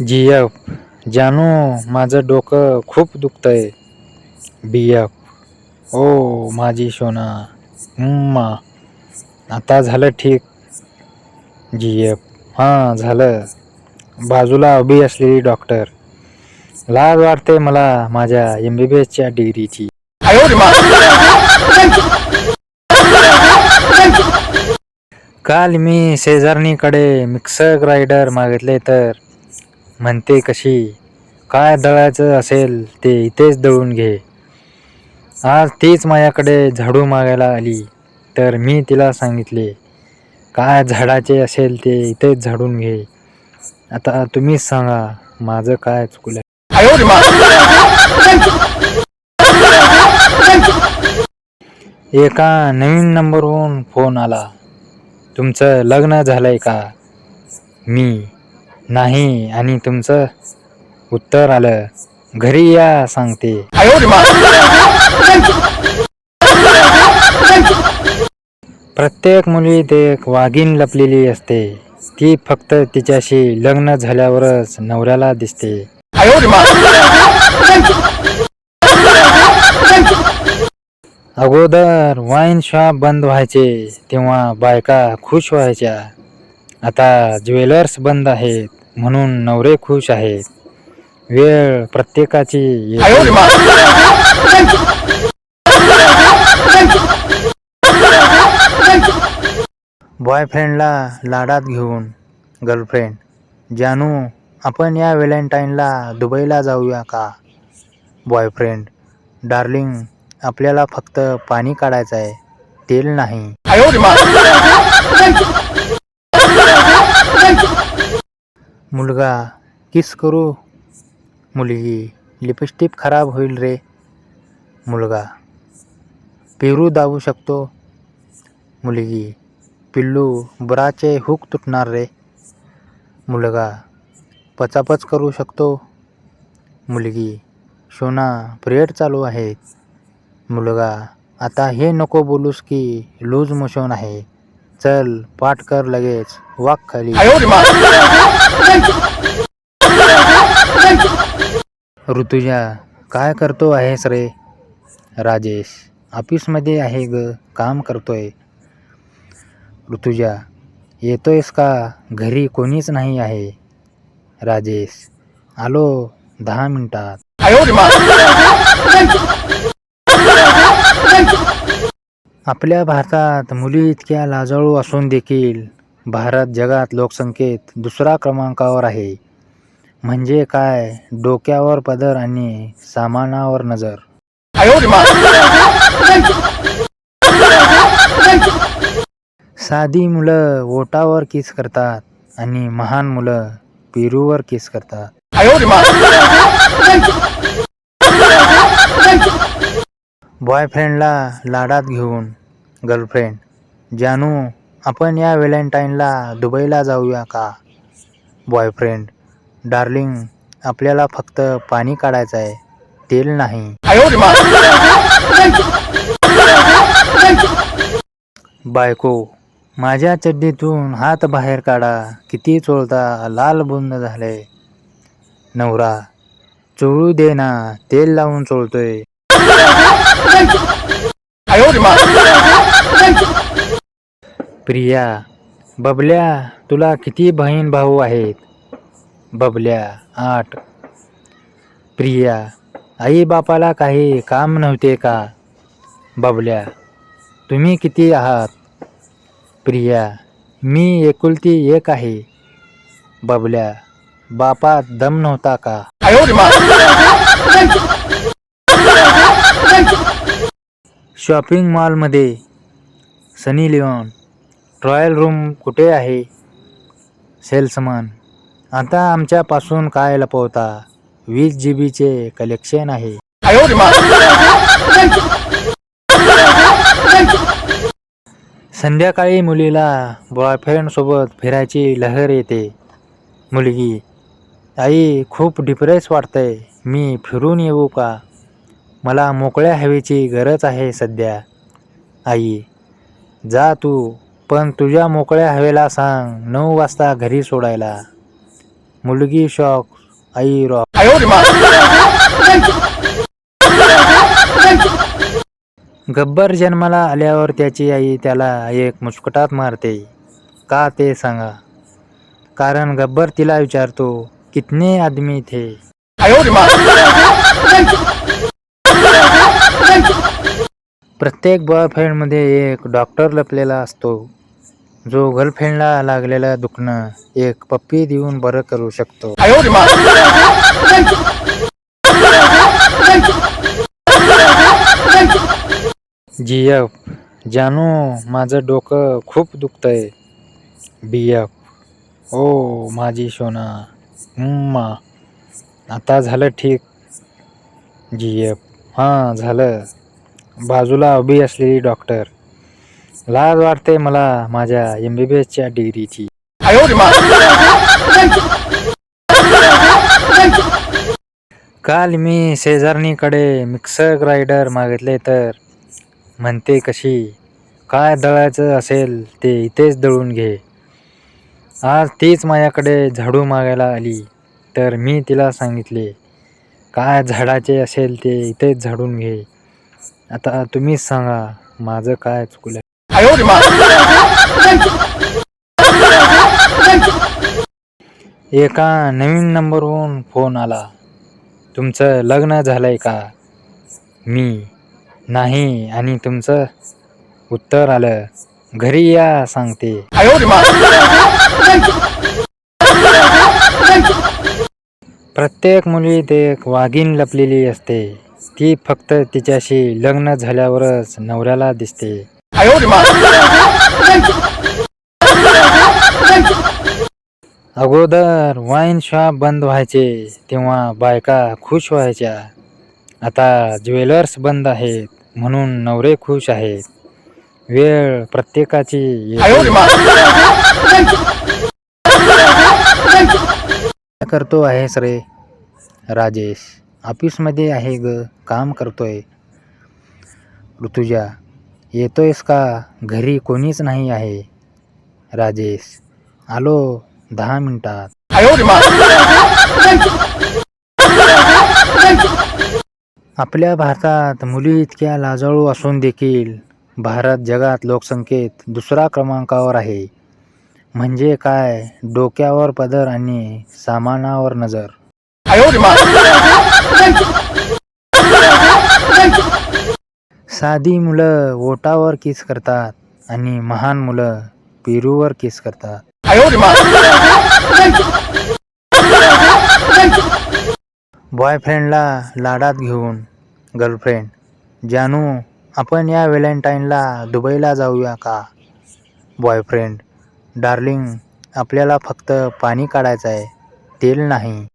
जी F जानू माझं डोकं खूप दुखतंय. बी एफ ओ माझी सोना. उम्मा आता झालं ठीक. जी एफ हां झालं. बाजूला उभी असलेली डॉक्टर. लाज वाटते मला माझ्या एम बी बी एसच्या डिग्रीची. काल मी शेजारणीकडे मिक्सर ग्राइंडर मागितले तर म्हणते कशी? काय दळायचं असेल ते इथेच दळून घे. आज तीच माझ्याकडे झाडू मागायला आली तर मी तिला सांगितले काय झाडाचे असेल ते इथेच झाडून घे. आता तुम्हीच सांगा माझं काय चुकलं? एका नवीन नंबरवरून फोन आला. तुमचं लग्न झालंय का? मी. नाही आणि तुमचं उत्तर आलं. घरी या सांगते. प्रत्येक मुलीत एक वाघीण लपलेली असते. ती फक्त तिच्याशी लग्न झाल्यावरच नवऱ्याला दिसते. अगोदर वाईन शॉप बंद व्हायचे तेव्हा बायका खुश व्हायच्या. आता ज्वेलर्स बंद आहेत. म्हणून नवरे खुश आहेत. वेळ प्रत्येकाची. बॉयफ्रेंडला लाडात घेऊन गर्लफ्रेंड जानू आपण या व्हॅलेंटाईनला दुबईला जाऊया का? बॉयफ्रेंड डार्लिंग आपल्याला फक्त पाणी काढायचं आहे तेल नाही. मुलगा किस करू? मुलगी लिपस्टिक खराब होईल रे. मुलगा पेरू दाबू शकतो. मुलगी पिल्लू बुराचे हुक तुटणार रे. मुलगा पचापच करू शकतो. मुलगी शोना पिरियड चालू आहेत मुलगा आता हे नको बोलूस की लूज मोशन आहे. चल पाठ कर लगेच. वाक खाली. ऋतुजा काय करतो आहेस रे? राजेश ऑफिसमध्ये आहे ग काम करतोय. ऋतुजा येतोयस का? घरी कोणीच नाही आहे. राजेश आलो दहा मिनिटात. आपल्या भारतात मुली इतक्या लाजाळू असून देखील भारत जगात लोकसंख्येत दुसरा क्रमांकावर आहे. म्हणजे काय? डोक्यावर पदर आणि सामानावर नजर. साधी मुलं ओटावर किस करतात आणि महान मुलं पेरूवर किस करतात? बॉयफ्रेंडला लाडात घेऊन गर्लफ्रेंड. जानू आपण या व्हॅलेंटाईनला दुबईला जाऊया का? बॉयफ्रेंड डार्लिंग आपल्याला फक्त पाणी काढायचं आहे. तेल नाही. बायको माझ्या चड्डीतून हात बाहेर काढा. किती चोळता लाल बुंद झाले. नवरा चोळू दे ना तेल लावून चोळतोय. प्रिया बबल्या तुला किती बहीण भाऊ आहेत? बबल्या आठ. प्रिया आई बापाला काही काम नव्हते का? बबल्या तुम्ही किती आहात? प्रिया मी एकुलती एक आहे. बबल्या बापात दम नव्हता का? शॉपिंग मॉलमध्ये सनी लिओन ट्रॉयल रूम कुठे आहे? सेल्समन आता आमच्यापासून काय लपवता? वीस जी बीचे कलेक्शन आहे. संध्याकाळी मुलीला बॉयफ्रेंडसोबत फिरायची लहर येते. मुलगी आई खूप डिप्रेस वाटतंय. मी फिरून येऊ का? मला मोकळ्या हवेची गरज आहे सध्या. आई जा तू पण तुझ्या मोकळ्या हवेला सांग नऊ वाजता घरी सोडायला. मुलगी शॉक आई रॉक. गब्बर जन्माला आल्यावर त्याची आई त्याला एक मुस्कुटात मारते. का ते सांगा? कारण गब्बर तिला विचारतो कितने आदमी थे? प्रत्येक बॉयफ्रेंडमध्ये एक डॉक्टर लपलेला असतो. जो गर्लफ्रेंडला लागलेलं दुखणं एक पप्पी देऊन बरं करू शकतो. जी एफ जानू माझं डोकं खूप दुखतंय. बी एफ ओ माझी सोना उम्मा आता झालं ठीक. जी एफ हां झालं. बाजूला उभी असलेली डॉक्टर लाज वाटते मला माझ्या एम बी बी एसच्या डिग्रीची काल मी शेजारणीकडे मिक्सर ग्राइंडर मागितले तर म्हणते कशी काय दळायचं असेल ते इथेच दळून घे. आज तीच माझ्याकडे झाडू मागायला आली तर मी तिला सांगितले काय झाडाचे असेल ते इथेच झाडून घे. आता तुम्हीच सांगा माझं काय चुकलं? एका नवीन नंबरवरून फोन आला. तुमचं लग्न झालंय का? मी नाही आणि तुमचं उत्तर आलं. घरी या सांगते. प्रत्येक मुलीत एक वाघीण लपलेली असते. ती फक्त तिच्याशी लग्न झाल्यावरच नवऱ्याला दिसते. अगोदर वाईन शॉप बंद व्हायचे तेव्हा बायका खुश व्हायच्या. आता ज्वेलर्स बंद आहेत म्हणून नवरे खुश आहेत. वेळ प्रत्येकाची काय करतो आहेस रे राजेश? ऑफिसमध्ये आहे ग काम करतोय. ऋतुजा येतोयस का? घरी कोणीच नाही आहे. राजेश आलो दहा मिनिटात. आपल्या भारतात मुली इतक्या लाजाळू असून देखील भारत जगात लोकसंख्येत दुसरा क्रमांकावर आहे. म्हणजे काय? डोक्यावर पदर आणि सामानावर नजर. साधी मुलं ओटावर किस करतात आणि महान मुलं पेरूवर किस करतात. बॉयफ्रेंडला लाडात घेऊन गर्लफ्रेंड जानू आपण या व्हॅलेंटाईनला दुबईला जाऊया का? बॉयफ्रेंड डार्लिंग आपल्याला फक्त पाणी काढायचं आहे तेल नाही.